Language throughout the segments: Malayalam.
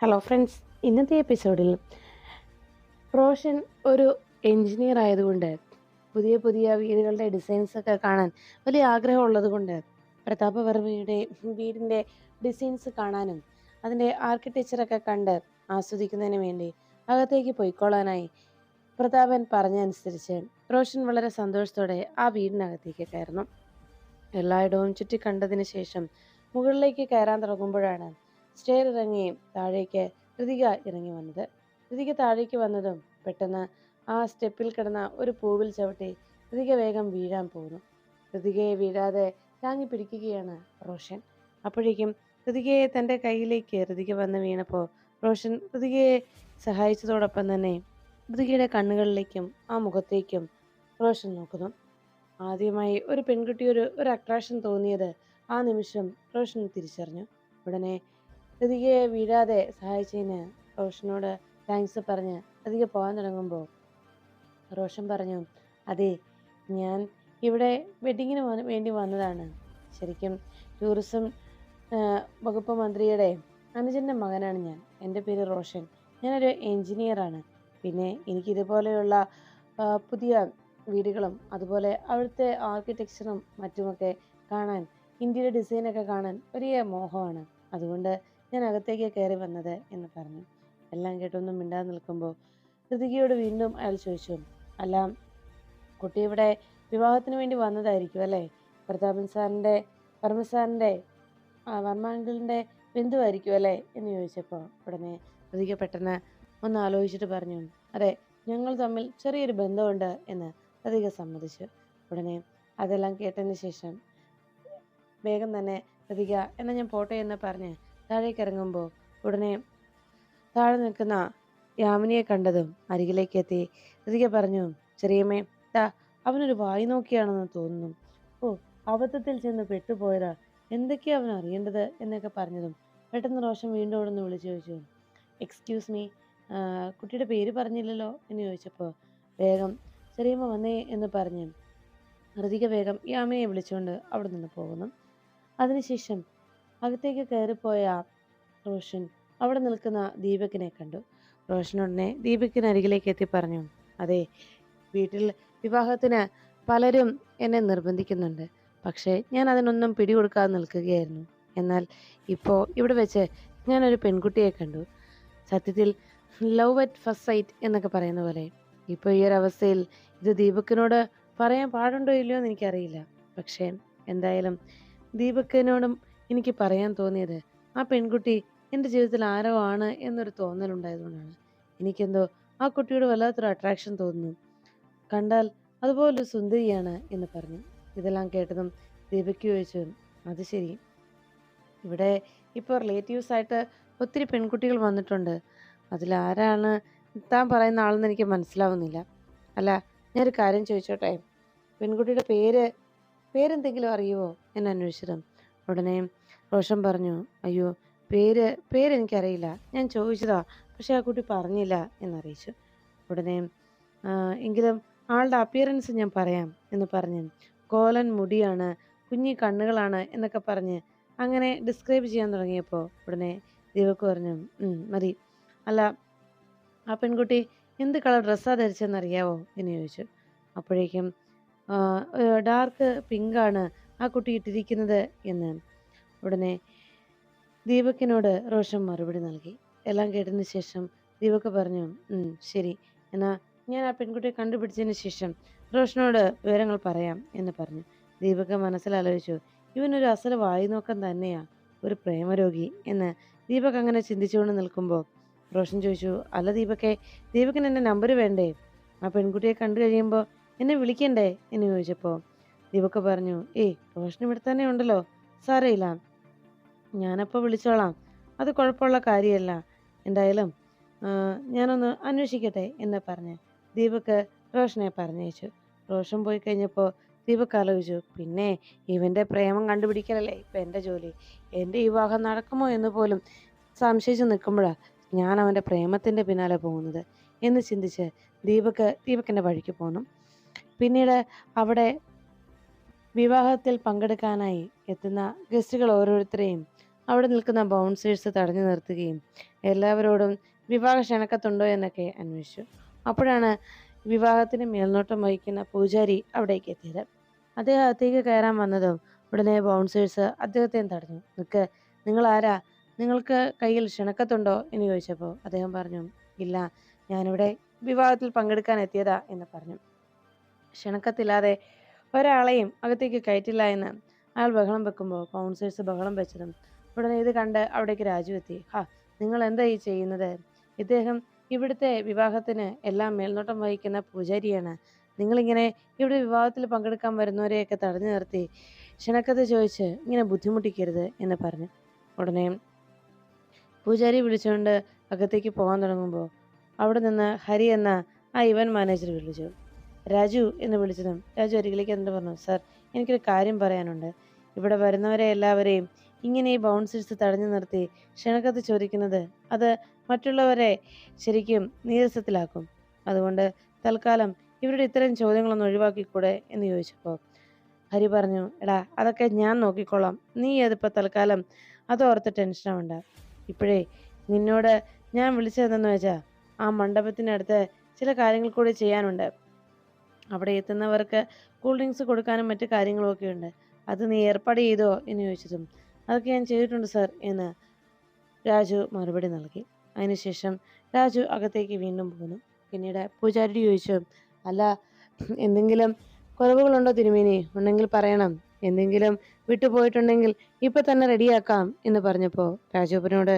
ഹലോ ഫ്രണ്ട്സ് ഇന്നത്തെ എപ്പിസോഡിൽ റോഷൻ ഒരു എൻജിനീയർ ആയതുകൊണ്ട് പുതിയ പുതിയ വീടുകളുടെ ഡിസൈൻസ് ഒക്കെ കാണാൻ വലിയ ആഗ്രഹമുള്ളത് കൊണ്ട് പ്രതാപവർമ്മയുടെ വീടിന്റെ ഡിസൈൻസ് കാണാനും അതിന്റെ ആർക്കിടെക്ചറൊക്കെ കണ്ട് ആസ്വദിക്കുന്നതിന് വേണ്ടി അകത്തേക്ക് പോയിക്കൊള്ളാനായി പ്രതാപൻ പറഞ്ഞനുസരിച്ച് റോഷൻ വളരെ സന്തോഷത്തോടെ ആ വീടിനകത്തേക്ക് കയറുന്നു. എല്ലായിടവും ചുറ്റി കണ്ടതിന് ശേഷം മുകളിലേക്ക് കയറാൻ തുടങ്ങുമ്പോഴാണ് സ്റ്റെയർ ഇറങ്ങി താഴേക്ക് കൃതിക ഇറങ്ങി വന്നത്. കൃതിക താഴേക്ക് വന്നതും പെട്ടെന്ന് ആ സ്റ്റെപ്പിൽ കിടന്ന ഒരു പൂവിൽ ചവിട്ടി കൃതിക വേഗം വീഴാൻ പോകുന്നു കൃതികയെ വീഴാതെ താങ്ങി പിടിക്കുകയാണ് റോഷൻ. അപ്പോഴേക്കും കൃതികയെ തന്റെ കയ്യിലേക്ക് കൃതിക വന്ന് വീണപ്പോൾ റോഷൻ കൃതികയെ സഹായിച്ചതോടൊപ്പം തന്നെ കൃതികയുടെ കണ്ണുകളിലേക്കും ആ മുഖത്തേക്കും റോഷൻ നോക്കുന്നു. ആദ്യമായി ഒരു പെൺകുട്ടിയൊരു ഒരു അട്രാക്ഷൻ തോന്നിയത് ആ നിമിഷം റോഷൻ തിരിച്ചറിഞ്ഞു. ഉടനെ ഋതികയെ വീഴാതെ സഹായിച്ചതിന് റോഷനോട് താങ്ക്സ് പറഞ്ഞ് ഋതിക പോകാൻ തുടങ്ങുമ്പോൾ റോഷൻ പറഞ്ഞു അതെ ഞാൻ ഇവിടെ വെഡിങ്ങിന് വേണ്ടി വന്നതാണ്. ശരിക്കും ടൂറിസം വകുപ്പ് മന്ത്രിയുടെ അനുജന്റെ മകനാണ് ഞാൻ. എന്റെ പേര് റോഷൻ. ഞാനൊരു എൻജിനീയറാണ് പിന്നെ എനിക്കിതുപോലെയുള്ള പുതിയ വീടുകളും അതുപോലെ അവിടുത്തെ ആർക്കിടെക്ചറും മറ്റുമൊക്കെ കാണാൻ ഇന്ത്യയുടെ ഡിസൈനൊക്കെ കാണാൻ വലിയ മോഹമാണ്. അതുകൊണ്ട് ഞാൻ അകത്തേക്ക് കയറി വന്നത് എന്ന് പറഞ്ഞു. എല്ലാം കേട്ടൊന്നും മിണ്ടാതെ നിൽക്കുമ്പോൾ ഹൃതികയോട് വീണ്ടും അയാൾ ചോദിച്ചു അല്ല കുട്ടി ഇവിടെ വിവാഹത്തിന് വേണ്ടി വന്നതായിരിക്കും അല്ലേ? പ്രതാപൻ സാറിന്റെ വർമ്മ സാറിന്റെ വർമാങ്കിളിന്റെ ബന്ധുവായിരിക്കും അല്ലേ? എന്ന് ചോദിച്ചപ്പോൾ ഉടനെ ഹൃതിക പെട്ടെന്ന് ഒന്ന് ആലോചിച്ചിട്ട് പറഞ്ഞു അതെ ഞങ്ങൾ തമ്മിൽ ചെറിയൊരു ബന്ധമുണ്ട് എന്ന് ഹൃതിക സമ്മതിച്ചു. ഉടനെ അതെല്ലാം കേട്ടതിന് ശേഷം വേഗം തന്നെ ഹൃതിക എന്നാൽ ഞാൻ പോട്ടെ എന്ന് പറഞ്ഞ് താഴേക്ക് ഇറങ്ങുമ്പോൾ ഉടനെ താഴെ നിൽക്കുന്ന യാമിനിയെ കണ്ടതും അരികിലേക്ക് എത്തി. ഋതിക പറഞ്ഞു ചെറിയമ്മേ ദാ അവനൊരു വായി നോക്കിയാണെന്ന് തോന്നുന്നു. ഓ അബദ്ധത്തിൽ ചെന്ന് പെട്ടുപോയതാ. എന്തൊക്കെയാ അവൻ അറിയേണ്ടത്? എന്നൊക്കെ പറഞ്ഞതും പെട്ടെന്ന് റോഷൻ വീണ്ടും അവിടെ നിന്ന് വിളിച്ചു ചോദിച്ചു എക്സ്ക്യൂസ് മീ കുട്ടിയുടെ പേര് പറഞ്ഞില്ലല്ലോ? എന്ന് ചോദിച്ചപ്പോൾ വേഗം ചെറിയമ്മ വന്നേ എന്ന് പറഞ്ഞ് ഋതിക വേഗം യാമിനെ വിളിച്ചുകൊണ്ട് അവിടെ നിന്ന് പോകുന്നു. അതിനുശേഷം അകത്തേക്ക് കയറിപ്പോയ റോഷൻ അവിടെ നിൽക്കുന്ന ദീപകിനെ കണ്ടു. റോഷൻ ഉടനെ ദീപകിനരികിലേക്ക് എത്തി പറഞ്ഞു അതെ വീട്ടിൽ വിവാഹത്തിന് പലരും എന്നെ നിർബന്ധിക്കുന്നുണ്ട്. പക്ഷേ ഞാൻ അതിനൊന്നും പിടികൊടുക്കാതെ നിൽക്കുകയായിരുന്നു. എന്നാൽ ഇപ്പോൾ ഇവിടെ വെച്ച് ഞാനൊരു പെൺകുട്ടിയെ കണ്ടു. സത്യത്തിൽ ലവ് അറ്റ് ഫസ്റ്റ് സൈറ്റ് എന്നൊക്കെ പറയുന്ന പോലെ. ഇപ്പോൾ ഈ ഒരു അവസ്ഥയിൽ ഇത് ദീപക്കിനോട് പറയാൻ പാടുണ്ടോ ഇല്ലയോ എന്ന് എനിക്കറിയില്ല. പക്ഷേ എന്തായാലും ദീപക്കിനോടും എനിക്ക് പറയാൻ തോന്നിയത് ആ പെൺകുട്ടി എന്റെ ജീവിതത്തിൽ ആരോ ആണ് എന്നൊരു തോന്നലുണ്ടായതുകൊണ്ടാണ് എനിക്കെന്തോ ആ കുട്ടിയോട് വല്ലാത്തൊരു അട്രാക്ഷൻ തോന്നുന്നു. കണ്ടാൽ അതുപോലൊരു സുന്ദരിയാണ് എന്ന് പറഞ്ഞു. ഇതെല്ലാം കേട്ടതും ദീപയ്ക്ക് ചോദിച്ചു അത് ശരി. ഇവിടെ ഇപ്പോൾ റിലേറ്റീവ്സ് ആയിട്ട് ഒത്തിരി പെൺകുട്ടികൾ വന്നിട്ടുണ്ട്. അതിലാരാണ് താൻ പറയുന്ന ആളെന്ന് എനിക്ക് മനസ്സിലാവുന്നില്ല. അല്ല ഞാനൊരു കാര്യം ചോദിച്ചോട്ടെ? പെൺകുട്ടിയുടെ പേര് പേരെന്തെങ്കിലും അറിയുമോ എന്ന് അന്വേഷിച്ചതും ഉടനെ റോഷൻ പറഞ്ഞു അയ്യോ പേര് പേരെനിക്കറിയില്ല. ഞാൻ ചോദിച്ചതാ. പക്ഷെ ആ കുട്ടി പറഞ്ഞില്ല എന്നറിയിച്ചു. ഉടനെ "ആ, എങ്കിലും ആളുടെ അപ്പിയറൻസ് ഞാൻ പറയാം എന്ന് പറഞ്ഞു കോലൻ മുടിയാണ് കുഞ്ഞി കണ്ണുകളാണ് എന്നൊക്കെ പറഞ്ഞ് അങ്ങനെ ഡിസ്ക്രൈബ് ചെയ്യാൻ തുടങ്ങിയപ്പോൾ ഉടനെ ദീപക്ക് പറഞ്ഞു "ഉം, മതി. അല്ല ആ പെൺകുട്ടി എന്ത് കളർ ഡ്രസ്സാണ് ധരിച്ചെന്നറിയാവോ? എന്ന് ചോദിച്ചു. അപ്പോഴേക്കും ഡാർക്ക് പിങ്കാണ് ആ കുട്ടി ഇട്ടിരിക്കുന്നത് എന്ന് ഉടനെ ദീപക്കിനോട് റോഷൻ മറുപടി നൽകി. എല്ലാം കേട്ടതിന് ശേഷം ദീപക് പറഞ്ഞു ശരി. എന്നാ ഞാൻ ആ പെൺകുട്ടിയെ കണ്ടുപിടിച്ചതിന് ശേഷം റോഷനോട് വിവരങ്ങൾ പറയാം എന്ന് പറഞ്ഞു. ദീപക് മനസ്സിലാലോചിച്ചു ഇവനൊരു അസല വായി നോക്കാൻ തന്നെയാ ഒരു പ്രേമരോഗി എന്ന് ദീപക് അങ്ങനെ ചിന്തിച്ചുകൊണ്ട് നിൽക്കുമ്പോൾ റോഷൻ ചോദിച്ചു അല്ല ദീപക്കെ ദീപക്കിന് എന്റെ നമ്പർ വേണ്ടേ? ആ പെൺകുട്ടിയെ കണ്ടു കഴിയുമ്പോൾ എന്നെ വിളിക്കണ്ടേ? എന്ന് ചോദിച്ചപ്പോൾ ദീപക് പറഞ്ഞു ഏയ് റോഷൻ ഇവിടെ തന്നെ ഉണ്ടല്ലോ സാരയില്ല ഞാനപ്പോൾ വിളിച്ചോളാം. അത് കുഴപ്പമുള്ള കാര്യമല്ല. എന്തായാലും ഞാനൊന്ന് അന്വേഷിക്കട്ടെ എന്ന് പറഞ്ഞ് ദീപക് റോഷനെ പറഞ്ഞയച്ചു. റോഷൻ പോയി കഴിഞ്ഞപ്പോൾ ദീപക് ആലോചിച്ചു പിന്നെ ഇവന്റെ പ്രേമം കണ്ടുപിടിക്കലല്ലേ? ഇപ്പം എന്റെ ജോലി. എന്റെ വിവാഹം നടക്കുമോ എന്ന് പോലും സംശയിച്ച് നിൽക്കുമ്പോഴാണ് ഞാൻ അവന്റെ പ്രേമത്തിന്റെ പിന്നാലെ പോകുന്നത്. എന്ന് ചിന്തിച്ച് ദീപക് ദീപക്കിന്റെ വഴിക്ക് പോന്നു. പിന്നീട് അവിടെ വിവാഹത്തിൽ പങ്കെടുക്കാനായി എത്തുന്ന ഗസ്റ്റുകൾ ഓരോരുത്തരെയും അവിടെ നിൽക്കുന്ന ബൗൺസേഴ്സ് തടഞ്ഞു നിർത്തുകയും എല്ലാവരോടും വിവാഹ ക്ഷണക്കത്തുണ്ടോ എന്നൊക്കെ അന്വേഷിച്ചു. അപ്പോഴാണ് വിവാഹത്തിന് മേൽനോട്ടം വഹിക്കുന്ന പൂജാരി അവിടേക്ക് എത്തിയത്. അദ്ദേഹം അകത്തേക്ക് കയറാൻ വന്നതും ഉടനെ ബൗൺസേഴ്സ് അദ്ദേഹത്തെയും തടഞ്ഞു. നിൽക്ക് നിങ്ങൾ ആരാ നിങ്ങൾക്ക് കയ്യിൽ ക്ഷണക്കത്തുണ്ടോ? എന്ന് ചോദിച്ചപ്പോൾ അദ്ദേഹം പറഞ്ഞു ഇല്ല ഞാനിവിടെ വിവാഹത്തിൽ പങ്കെടുക്കാൻ എത്തിയതാ എന്ന് പറഞ്ഞു. ക്ഷണക്കത്തില്ലാതെ ഒരാളെയും അകത്തേക്ക് കയറ്റില്ല എന്ന് അയാൾ ബഹളം വെക്കുമ്പോൾ ബൗൺസേഴ്സ് ബഹളം വെച്ചതും ഉടനെ ഇത് കണ്ട് അവിടേക്ക് രാജു എത്തി. ഹാ നിങ്ങൾ എന്താ ഈ ചെയ്യുന്നത്? ഇദ്ദേഹം ഇവിടുത്തെ വിവാഹത്തിന് എല്ലാം മേൽനോട്ടം വഹിക്കുന്ന പൂജാരിയാണ്. നിങ്ങളിങ്ങനെ ഇവിടെ വിവാഹത്തിൽ പങ്കെടുക്കാൻ വരുന്നവരെയൊക്കെ തടഞ്ഞു നിർത്തി ക്ഷണക്കഥ ചോദിച്ച് ഇങ്ങനെ ബുദ്ധിമുട്ടിക്കരുത് എന്ന് പറഞ്ഞു. ഉടനെ പൂജാരി വിളിച്ചുകൊണ്ട് അകത്തേക്ക് പോകാൻ തുടങ്ങുമ്പോൾ അവിടെ നിന്ന് ഹരി എന്ന ആ ഇവന്റ് മാനേജർ വിളിച്ചു. രാജു എന്ന് വിളിച്ചതും രാജു അരികിലേക്ക് എന്നിട്ട് പറഞ്ഞു സർ എനിക്കൊരു കാര്യം പറയാനുണ്ട്. ഇവിടെ വരുന്നവരെ എല്ലാവരെയും ഇങ്ങനെ ഈ ബൗൺസേഴ്സ് തടഞ്ഞു നിർത്തി ക്ഷണക്കത്ത് ചോദിക്കുന്നത് അത് മറ്റുള്ളവരെ ശരിക്കും നീരസത്തിലാക്കും. അതുകൊണ്ട് തൽക്കാലം ഇവരുടെ ഇത്തരം ചോദ്യങ്ങളൊന്ന് ഒഴിവാക്കിക്കൂടെ എന്ന് ചോദിച്ചപ്പോൾ ഹരി പറഞ്ഞു എടാ അതൊക്കെ ഞാൻ നോക്കിക്കോളാം. നീ അതിപ്പോൾ തൽക്കാലം അതോർത്ത് ടെൻഷനാവണ്ട ഇപ്പോഴേ നിന്നോട് ഞാൻ വിളിച്ചതെന്ന് വെച്ചാൽ ആ മണ്ഡപത്തിനടുത്ത് ചില കാര്യങ്ങൾ കൂടി ചെയ്യാനുണ്ട്. അവിടെ എത്തുന്നവർക്ക് കൂൾ ഡ്രിങ്ക്സ് കൊടുക്കാനും മറ്റു കാര്യങ്ങളുമൊക്കെ ഉണ്ട്. അത് നീ ഏർപ്പാട് ചെയ്തോ? എന്ന് ചോദിച്ചതും അതൊക്കെ ഞാൻ ചെയ്തിട്ടുണ്ട് സാർ എന്ന് രാജു മറുപടി നൽകി. അതിനുശേഷം രാജു അകത്തേക്ക് വീണ്ടും പോന്നു. പിന്നീട് പൂജാരി ചോദിച്ചു അല്ല എന്തെങ്കിലും കുറവുകളുണ്ടോ തിരുമേനി? ഉണ്ടെങ്കിൽ പറയണം. എന്തെങ്കിലും വിട്ടുപോയിട്ടുണ്ടെങ്കിൽ ഇപ്പം തന്നെ റെഡിയാക്കാം എന്ന് പറഞ്ഞപ്പോൾ രാജുപ്പനോട്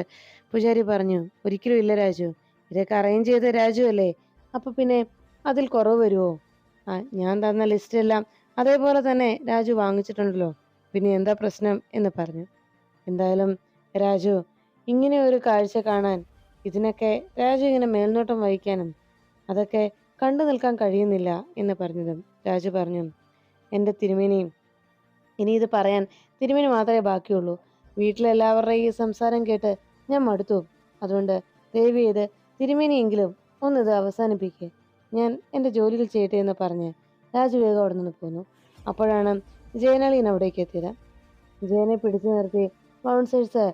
പൂജാരി പറഞ്ഞു ഒരിക്കലും ഇല്ല രാജു. ഇതൊക്കെ അറേഞ്ച് ചെയ്ത രാജു അല്ലേ? അപ്പോൾ പിന്നെ അതിൽ കുറവ് വരുമോ ആ ഞാൻ തന്ന ലിസ്റ്റെല്ലാം അതേപോലെ തന്നെ രാജു വാങ്ങിച്ചിട്ടുണ്ടല്ലോ. പിന്നെ എന്താ പ്രശ്നം? എന്ന് പറഞ്ഞു. എന്തായാലും രാജു ഇങ്ങനെ ഒരു കാഴ്ച കാണാൻ ഇതിനൊക്കെ രാജു ഇങ്ങനെ മേൽനോട്ടം വഹിക്കാനും അതൊക്കെ കണ്ടു നിൽക്കാൻ കഴിയുന്നില്ല എന്ന് പറഞ്ഞതും രാജു പറഞ്ഞു എന്റെ തിരുമേനിയും ഇനി ഇത് പറയാൻ തിരുമേനി മാത്രമേ ബാക്കിയുള്ളൂ. വീട്ടിലെല്ലാവരുടെയും ഈ സംസാരം കേട്ട് ഞാൻ മടുത്തു. അതുകൊണ്ട് ദേവി ചെയ്ത് തിരുമേനിയെങ്കിലും ഒന്നിത് അവസാനിപ്പിക്കുക ഞാൻ എന്റെ ജോലികൾ ചെയ്യട്ടെ എന്ന് പറഞ്ഞ് രാജു വേഗം അവിടെ നിന്ന് പോന്നു. അപ്പോഴാണ് ജയനളീൻ അവിടേക്ക് എത്തിയത്. ജയനെ പിടിച്ചു നിർത്തി ബൗൺസേഴ്സ്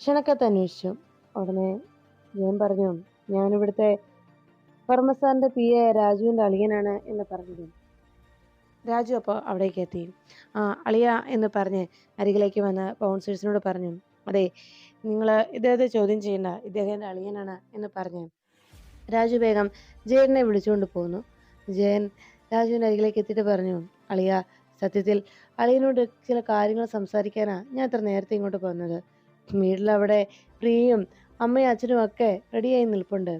ക്ഷണക്കത്ത് അന്വേഷിച്ചു. ഉടനെ ഞാൻ പറഞ്ഞു ഞാനിവിടുത്തെ ഫർമസാറിന്റെ പി എ രാജുവിന്റെ അളിയനാണ് എന്ന് പറഞ്ഞത് രാജു അപ്പോൾ അവിടേക്ക് എത്തി. ആ അളിയ എന്ന് പറഞ്ഞ് അരികിലേക്ക് വന്ന് ബൗൺസേഴ്സിനോട് പറഞ്ഞു അതെ നിങ്ങൾ ഇദ്ദേഹത്തെ ചോദ്യം ചെയ്യണ്ട ഇദ്ദേഹം എന്റെ അളിയനാണ് എന്ന് പറഞ്ഞു രാജു വേഗം ജയനെ വിളിച്ചുകൊണ്ട് പോന്നു. ജയൻ രാജുവിന്റെ അരികിലേക്ക് എത്തിയിട്ട് പറഞ്ഞു അളിയ സത്യത്തിൽ അളിയനോട് ചില കാര്യങ്ങൾ സംസാരിക്കാനാ ഞാൻ അത്ര നേരത്തെ ഇങ്ങോട്ട് വന്നത്. വീട്ടിലവിടെ പ്രിയയും അമ്മയും അച്ഛനും ഒക്കെ റെഡിയായി നിൽപ്പുണ്ട്.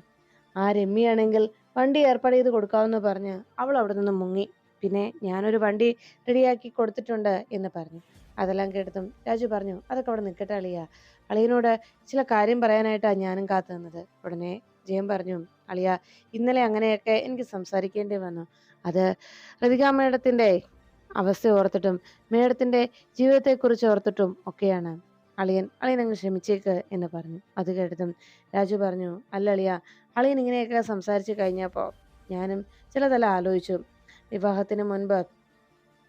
ആ രമ്മിയാണെങ്കിൽ വണ്ടി ഏർപ്പാട് ചെയ്ത് കൊടുക്കാമെന്ന് പറഞ്ഞ് അവൾ അവിടെ നിന്ന് മുങ്ങി. പിന്നെ ഞാനൊരു വണ്ടി റെഡിയാക്കി കൊടുത്തിട്ടുണ്ട് എന്ന് പറഞ്ഞു. അതെല്ലാം കേട്ടതും രാജു പറഞ്ഞു അതൊക്കെ അവിടെ നിൽക്കട്ടെ അളിയ. അളിയനോട് ചില കാര്യം പറയാനായിട്ടാണ് ഞാനും കാത്തു നിന്നത്. ഉടനെ ജയം പറഞ്ഞു അളിയ ഇന്നലെ അങ്ങനെയൊക്കെ എനിക്ക് സംസാരിക്കേണ്ടി വന്നു. അത് റതിക മേഡത്തിന്റെ അവസ്ഥ ഓർത്തിട്ടും മേഡത്തിന്റെ ജീവിതത്തെക്കുറിച്ച് ഓർത്തിട്ടും ഒക്കെയാണ്. അളിയൻ അളിയൻ അങ്ങ് ക്ഷമിച്ചേക്ക് എന്ന് പറഞ്ഞു. അത് കേട്ടതും രാജു പറഞ്ഞു അല്ല അളിയ അളിയൻ ഇങ്ങനെയൊക്കെ സംസാരിച്ചു കഴിഞ്ഞപ്പോൾ ഞാനും ചിലതല ആലോചിച്ചു. വിവാഹത്തിന് മുൻപ്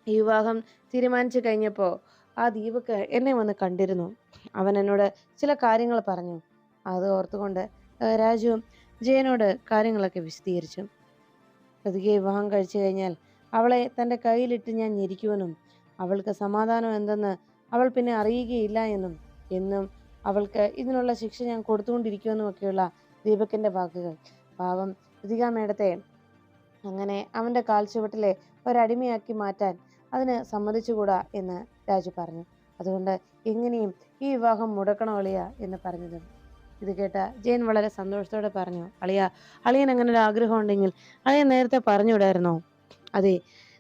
ഈ വിവാഹം തീരുമാനിച്ചു കഴിഞ്ഞപ്പോൾ ആ ദീപക്ക് എന്നെ വന്ന് കണ്ടിരുന്നു. അവൻ എന്നോട് ചില കാര്യങ്ങൾ പറഞ്ഞു. അത് ഓർത്തുകൊണ്ട് രാജു ജയനോട് കാര്യങ്ങളൊക്കെ വിശദീകരിച്ചു. പ്രതികെ വിവാഹം കഴിച്ചു കഴിഞ്ഞാൽ അവളെ തന്റെ കയ്യിലിട്ട് ഞാൻ ഞെരിക്കുമെന്നും അവൾക്ക് സമാധാനം എന്തെന്ന് അവൾ പിന്നെ അറിയുകയില്ല എന്നും എന്നും അവൾക്ക് ഇതിനുള്ള ശിക്ഷ ഞാൻ കൊടുത്തുകൊണ്ടിരിക്കുമെന്നും ഒക്കെയുള്ള ദീപകിന്റെ വാക്കുകൾ. പാവം ഋതിക മേഡത്തെ അങ്ങനെ അവന്റെ കാൽച്ചുവട്ടിലെ ഒരടിമയാക്കി മാറ്റാൻ അതിന് സമ്മതിച്ചുകൂടാ എന്ന് രാജു പറഞ്ഞു. അതുകൊണ്ട് എങ്ങനെയും ഈ വിവാഹം മുടക്കണോ അളിയ എന്ന് പറഞ്ഞതും. ഇത് കേട്ട ജയൻ വളരെ സന്തോഷത്തോടെ പറഞ്ഞു അളിയ അളിയൻ അങ്ങനെ ഒരു ആഗ്രഹം ഉണ്ടെങ്കിൽ അളിയൻ നേരത്തെ പറഞ്ഞുവിടായിരുന്നോ? അതെ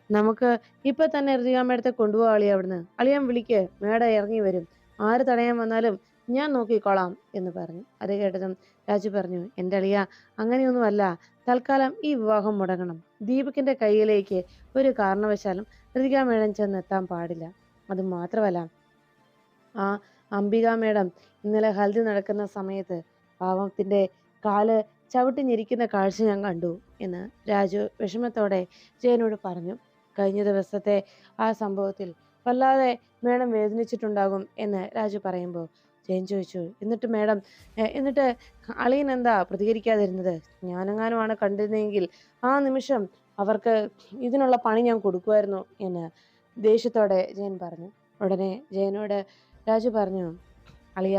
നമുക്ക് ഇപ്പൊ തന്നെ ഋതിക മേഡത്തെ കൊണ്ടുപോകാം അളിയ അവിടുന്ന്. അളിയൻ വിളിക്ക് മേട ഇറങ്ങി വരും. ആര് തടയാൻ വന്നാലും ഞാൻ നോക്കിക്കോളാം എന്ന് പറഞ്ഞു. അത് കേട്ടതും രാജു പറഞ്ഞു എന്റെ അളിയ അങ്ങനെയൊന്നുമല്ല. തൽക്കാലം ഈ വിവാഹം മുടങ്ങണം. ദീപകിന്റെ കയ്യിലേക്ക് ഒരു കാരണവശാലും ഋതിക മേഡം ചെന്നെത്താൻ പാടില്ല. അത് മാത്രമല്ല ആ അംബികാ മേഡം ഇന്നലെ ഹൽദി നടക്കുന്ന സമയത്ത് പാവത്തിന്റെ കാൽ ചവിട്ടി ഞെരിക്കുന്ന കാഴ്ച ഞാൻ കണ്ടു എന്ന് രാജു വിഷമത്തോടെ ജയനോട് പറഞ്ഞു. കഴിഞ്ഞ ദിവസത്തെ ആ സംഭവത്തിൽ വല്ലാതെ മേഡം വേദനിച്ചിട്ടുണ്ടാകും എന്ന് രാജു പറയുമ്പോൾ ജയൻ ചോദിച്ചു എന്നിട്ട് മേഡം "എ, എന്നിട്ട് അളിയൻ എന്താ പ്രതികരിക്കാതിരുന്നത്? ഞാനെങ്ങാനുമാണ് കണ്ടിരുന്നെങ്കിൽ ആ നിമിഷം അവർക്ക് ഇതിനുള്ള പണി ഞാൻ കൊടുക്കുമായിരുന്നു എന്ന് ദേഷ്യത്തോടെ ജയൻ പറഞ്ഞു. ഉടനെ ജയനോട് രാജു പറഞ്ഞു അളിയ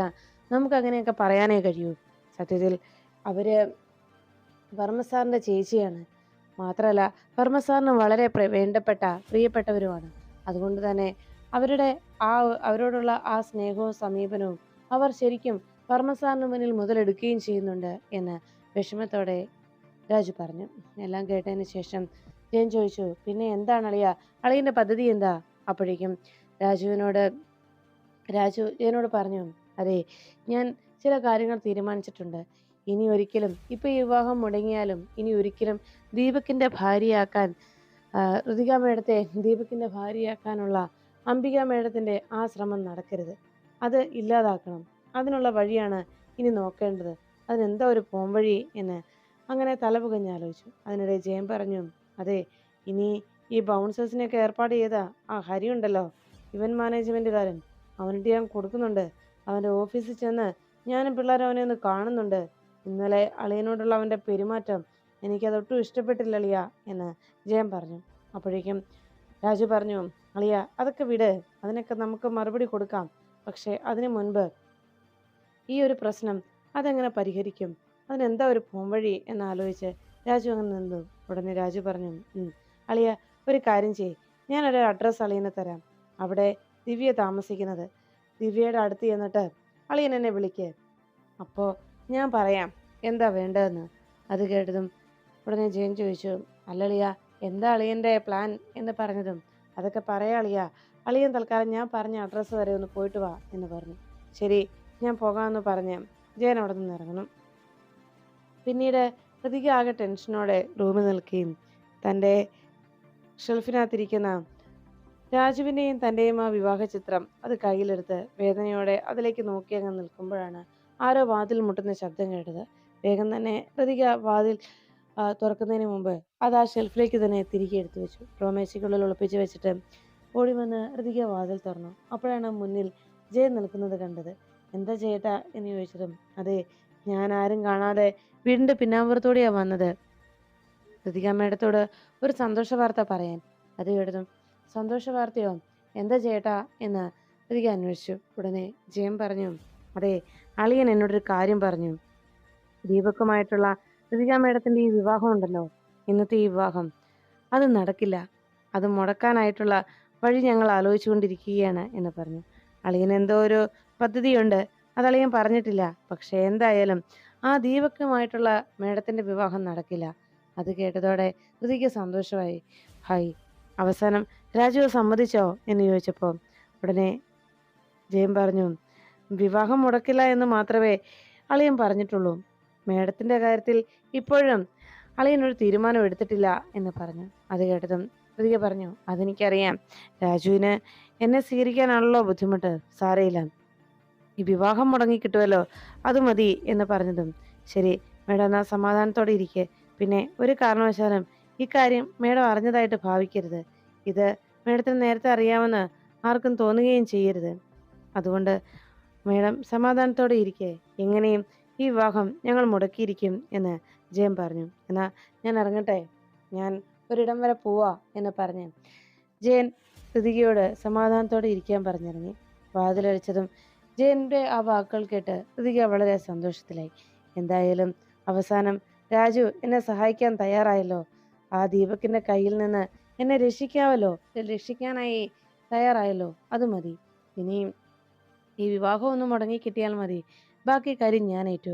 നമുക്ക് അങ്ങനെയൊക്കെ പറയാനേ കഴിയൂ. സത്യത്തിൽ അവർ വർമ്മ സാറിന്റെ ചേച്ചിയാണ്. മാത്രമല്ല വർമ്മ സാറിന് വളരെ വേണ്ടപ്പെട്ട പ്രിയപ്പെട്ടവരുമാണ്. അതുകൊണ്ട് തന്നെ അവരുടെ ആ അവരോടുള്ള ആ സ്നേഹവും സമീപനവും അവർ ശരിക്കും വർമ്മ സാറിന് മുന്നിൽ മുതലെടുക്കുകയും ചെയ്യുന്നുണ്ട് എന്ന് വിഷമത്തോടെ രാജു പറഞ്ഞു. എല്ലാം കേട്ടതിന് ശേഷം ജയൻ ചോദിച്ചു പിന്നെ എന്താണ് അളിയ? അളിയന്റെ പദ്ധതി എന്താ? അപ്പോഴേക്കും രാജുവിനോട് രാജു ജയനോട് പറഞ്ഞു അതെ ഞാൻ ചില കാര്യങ്ങൾ തീരുമാനിച്ചിട്ടുണ്ട്. ഇനി ഒരിക്കലും ഇപ്പൊ ഈ വിവാഹം മുടങ്ങിയാലും ഇനി ഒരിക്കലും ദീപകിന്റെ ഭാര്യയാക്കാൻ ഋതിക മേഡത്തെ ദീപകിന്റെ ഭാര്യയാക്കാനുള്ള അംബിക മേടത്തിന്റെ ആ ശ്രമം നടക്കരുത്. അത് ഇല്ലാതാക്കണം. അതിനുള്ള വഴിയാണ് ഇനി നോക്കേണ്ടത്. അതിനെന്താ ഒരു പോംവഴി എന്ന് അങ്ങനെ തലപുകഞ്ഞാലോചിച്ചു. അതിനിടെ ജയം പറഞ്ഞു അതെ ഇനി ഈ ബൗൺസേഴ്സിനെയൊക്കെ ഏർപ്പാട് ചെയ്ത ആ ഹരി ഉണ്ടല്ലോ ഇവൻ മാനേജ്മെന്റുകാരൻ. അവനിട്ട് ഞാൻ കൊടുക്കുന്നുണ്ട്. അവന്റെ ഓഫീസിൽ ചെന്ന് ഞാനും പിള്ളേരും അവനെ ഒന്ന് കാണുന്നുണ്ട്. ഇന്നലെ അളിയനോടുള്ള അവന്റെ പെരുമാറ്റം എനിക്കതൊട്ടും ഇഷ്ടപ്പെട്ടില്ല അളിയ എന്ന് ജയം പറഞ്ഞു. അപ്പോഴേക്കും രാജു പറഞ്ഞു അളിയ അതൊക്കെ വിട്. അതിനൊക്കെ നമുക്ക് മറുപടി കൊടുക്കാം. പക്ഷേ അതിനു മുൻപ് ഈ ഒരു പ്രശ്നം അതെങ്ങനെ പരിഹരിക്കും? അതിനെന്താ ഒരു പോംവഴി? എന്ന് ആലോചിച്ച് രാജു അങ്ങനെ നിന്നു. ഉടനെ രാജു പറഞ്ഞു അളിയ ഒരു കാര്യം ചെയ്യ്. ഞാനൊരു അഡ്രസ്സ് അളിയനെ തരാം. അവിടെ ദിവ്യ താമസിക്കുന്നത്. ദിവ്യയുടെ അടുത്ത് ചെന്നിട്ട് അളിയൻ എന്നെ വിളിക്ക്. അപ്പോൾ ഞാൻ പറയാം. എന്താ വേണ്ടതെന്ന്? അത് കേട്ടതും ഉടനെ ജയൻ ചോദിച്ചു അല്ലളിയ എന്താ അളിയന്റെ പ്ലാൻ എന്ന് പറഞ്ഞതും അതൊക്കെ പറയാ അളിയ. അളിയൻ തൽക്കാലം ഞാൻ പറഞ്ഞ അഡ്രസ്സ് വരെ ഒന്ന് പോയിട്ട് വാ എന്ന് പറഞ്ഞു. ശരി ഞാൻ പോകാമെന്ന് പറഞ്ഞ് ജയൻ അവിടെ നിന്ന് ഇറങ്ങണം. പിന്നീട് പ്രതിക ആകെ ടെൻഷനോടെ റൂമിൽ നിൽക്കുകയും തന്റെ ഷെൽഫിനകത്തിരിക്കുന്ന രാജുവിന്റെയും തന്റെയും ആ വിവാഹ ചിത്രം അത് കയ്യിലെടുത്ത് വേദനയോടെ അതിലേക്ക് നോക്കി അങ്ങ് നിൽക്കുമ്പോഴാണ് ആരോ വാതിൽ മുട്ടുന്ന ശബ്ദം കേട്ടത്. വേഗം തന്നെ പ്രതിക വാതിൽ തുറക്കുന്നതിന് മുമ്പ് അത് ആ ഷെൽഫിലേക്ക് തന്നെ തിരികെ എടുത്തു വെച്ചു. റോമേശയ്ക്കുള്ളിൽ ഒളിപ്പിച്ച് വെച്ചിട്ട് ഓടി വന്ന് ഋതിക വാതിൽ തുറന്നു. അപ്പോഴാണ് മുന്നിൽ ജയൻ നിൽക്കുന്നത് കണ്ടത്. എന്താ ചേട്ടാ? എന്ന് ചോദിച്ചതും അതെ ഞാൻ ആരും കാണാതെ വീടിന്റെ പിന്നാമ്പുറത്തോടെയാണ് വന്നത്. ഋതിക മേഡത്തോട് ഒരു സന്തോഷ വാർത്ത പറയാൻ അത് കേട്ടതും സന്തോഷ വാർത്തയോ? എന്താ ചേട്ടാ? എന്ന് ഋതിക അന്വേഷിച്ചു. ഉടനെ ജയം പറഞ്ഞു അതെ അളിയൻ എന്നോടൊരു കാര്യം പറഞ്ഞു. ദീപക്കുമായിട്ടുള്ള ഋതിക മേഡത്തിന്റെ ഈ വിവാഹം ഉണ്ടല്ലോ ഇന്നത്തെ ഈ വിവാഹം അത് നടക്കില്ല. അത് മുടക്കാനായിട്ടുള്ള വഴി ഞങ്ങൾ ആലോചിച്ചുകൊണ്ടിരിക്കുകയാണ് എന്ന് പറഞ്ഞു. അളിയൻ എന്തോ ഒരു പദ്ധതിയുണ്ട് അത് അളിയൻ പറഞ്ഞിട്ടില്ല. പക്ഷേ എന്തായാലും ആ ദീപക്കുമായിട്ടുള്ള മേഡത്തിന്റെ വിവാഹം നടക്കില്ല. അത് കേട്ടതോടെ ഋതിക്ക് സന്തോഷമായി. ഹായ് അവസാനം രാജുവ് സമ്മതിച്ചോ എന്ന് ചോദിച്ചപ്പോൾ ഉടനെ ജയം പറഞ്ഞു വിവാഹം മുടക്കില്ല എന്ന് മാത്രമേ അളിയൻ പറഞ്ഞിട്ടുള്ളൂ. മേഡത്തിന്റെ കാര്യത്തിൽ ഇപ്പോഴും അളിയൻ ഒരു തീരുമാനം എടുത്തിട്ടില്ല എന്ന് പറഞ്ഞു. അത് കേട്ടതും ഋതിക പറഞ്ഞു അതെനിക്കറിയാം. രാജുവിന് എന്നെ സ്വീകരിക്കാനാണല്ലോ ബുദ്ധിമുട്ട്. സാരയില്ല. ഈ വിവാഹം മുടങ്ങി കിട്ടുമല്ലോ അത് മതി എന്ന് പറഞ്ഞതും. ശരി മേഡം എന്നാൽ സമാധാനത്തോടെ ഇരിക്കെ. പിന്നെ ഒരു കാരണവശാലും ഇക്കാര്യം മേഡം അറിഞ്ഞതായിട്ട് ഭാവിക്കരുത്. ഇത് മേഡത്തിന് നേരത്തെ അറിയാമെന്ന് ആർക്കും തോന്നുകയും ചെയ്യരുത്. അതുകൊണ്ട് മേഡം സമാധാനത്തോടെ ഇരിക്കെ. എങ്ങനെയും ഈ വിവാഹം ഞങ്ങൾ മുടക്കിയിരിക്കും എന്ന് ജയം പറഞ്ഞു. എന്നാ ഞാൻ ഇറങ്ങട്ടെ? ഞാൻ ഒരിടം വരെ പോവാ എന്ന് പറഞ്ഞ് ജയൻ ഋതികയോട് സമാധാനത്തോടെ ഇരിക്കാൻ പറഞ്ഞിറങ്ങി. വാതിലടിച്ചതും ജയന്റെ ആ വാക്കുകൾ കേട്ട് ഋതിക വളരെ സന്തോഷത്തിലായി. എന്തായാലും അവസാനം രാജു എന്നെ സഹായിക്കാൻ തയ്യാറായല്ലോ? ആ ദീപക്കിന്റെ കയ്യിൽ നിന്ന് എന്നെ രക്ഷിക്കാമല്ലോ രക്ഷിക്കാനായി തയ്യാറായല്ലോ? അത് മതി. ഇനിയും ഈ വിവാഹം ഒന്ന് മുടങ്ങി കിട്ടിയാൽ മതി. ബാക്കി കാര്യം ഞാൻ ഏറ്റു.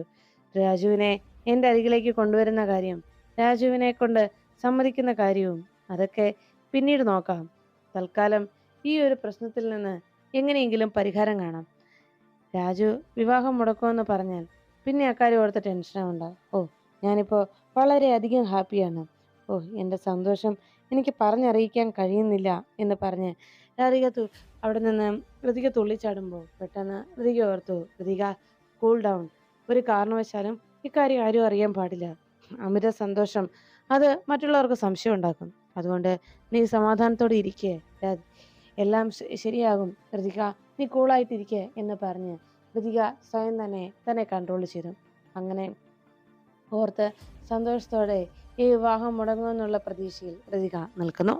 രാജുവിനെ എന്റെ അരികിലേക്ക് കൊണ്ടുവരുന്ന കാര്യം രാജുവിനെ കൊണ്ട് സമ്മതിക്കുന്ന കാര്യവും അതൊക്കെ പിന്നീട് നോക്കാം. തൽക്കാലം ഈ ഒരു പ്രശ്നത്തിൽ നിന്ന് എങ്ങനെയെങ്കിലും പരിഹാരം കാണാം. രാജു വിവാഹം മുടക്കുമെന്ന് പറഞ്ഞാൽ പിന്നെ അക്കാര്യം ഓർത്ത് ടെൻഷനാവണ്ട ഓ ഞാനിപ്പോൾ വളരെയധികം ഹാപ്പിയാണ്. ഓ എന്റെ സന്തോഷം എനിക്ക് പറഞ്ഞറിയിക്കാൻ കഴിയുന്നില്ല എന്ന് പറഞ്ഞ് രാധിക അവിടെ നിന്ന് ഋതിക തുള്ളിച്ചാടുമ്പോൾ പെട്ടെന്ന് ഋതിക ഓർത്തു ഋതിക കൂൾ ഡൗൺ ഒരു കാരണവശാലും ഇക്കാര്യം ആരും അറിയാൻ പാടില്ല. അമിത സന്തോഷം. അത് മറ്റുള്ളവർക്ക് സംശയം ഉണ്ടാക്കും. അതുകൊണ്ട് നീ സമാധാനത്തോടെ ഇരിക്കേ എല്ലാം ശരിയാകും. ഋതിക നീ കൂളായിട്ടിരിക്കേ എന്ന് പറഞ്ഞ് ഋതിക സ്വയം തന്നെ തന്നെ കൺട്രോൾ ചെയ്തു. അങ്ങനെ ഓർത്ത് സന്തോഷത്തോടെ ഈ വിവാഹം മുടങ്ങുമെന്നുള്ള പ്രതീക്ഷയിൽ ഋതിക നിൽക്കുന്നു.